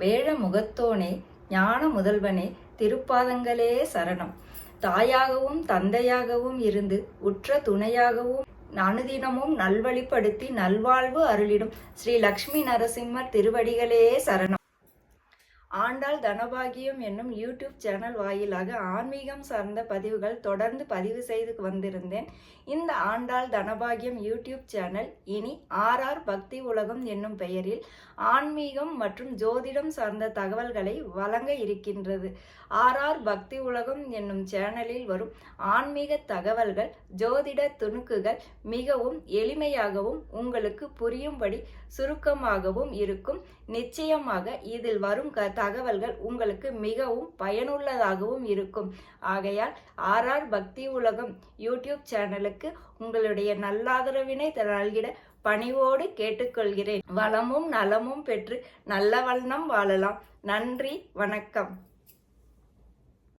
வேழ முகத்தோனே ஞான முதல்வனே திருப்பாதங்களே சரணம். தாயாகவும் தந்தையாகவும் இருந்து உற்ற துணையாகவும் அனுதினமும் நல்வழிப்படுத்தி நல்வாழ்வு அருளிடும் ஸ்ரீ லக்ஷ்மி நரசிம்மர் திருவடிகளே சரணம். ஆண்டாள் தனபாகியம் என்னும் யூடியூப் சேனல் வாயிலாக ஆன்மீகம் சார்ந்த பதிவுகள் தொடர்ந்து பதிவு செய்து வந்திருந்தேன். இந்த ஆண்டாள் தனபாகியம் யூடியூப் சேனல் இனி ஆர்ஆர் பக்தி உலகம் என்னும் பெயரில் ஆன்மீகம் மற்றும் ஜோதிடம் சார்ந்த தகவல்களை வழங்க இருக்கின்றது. ஆர்ஆர் பக்தி உலகம் என்னும் சேனலில் வரும் ஆன்மீக தகவல்கள் ஜோதிட துணுக்குகள் மிகவும் எளிமையாகவும் உங்களுக்கு புரியும்படி சுருக்கமாகவும் இருக்கும். நிச்சயமாக இதில் வரும் க தகவல்கள் உங்களுக்கு மிகவும் பயனுள்ளதாகவும் இருக்கும். ஆகையால் ஆர்ஆர் பக்தி உலகம் யூடியூப் சேனலுக்கு உங்களுடைய நல்லாதரவினை நல்கிட பணிவோடு கேட்டுக்கொள்கிறேன். வளமும் நலமும் பெற்று நல்ல வண்ணம் வாழலாம். நன்றி வணக்கம்.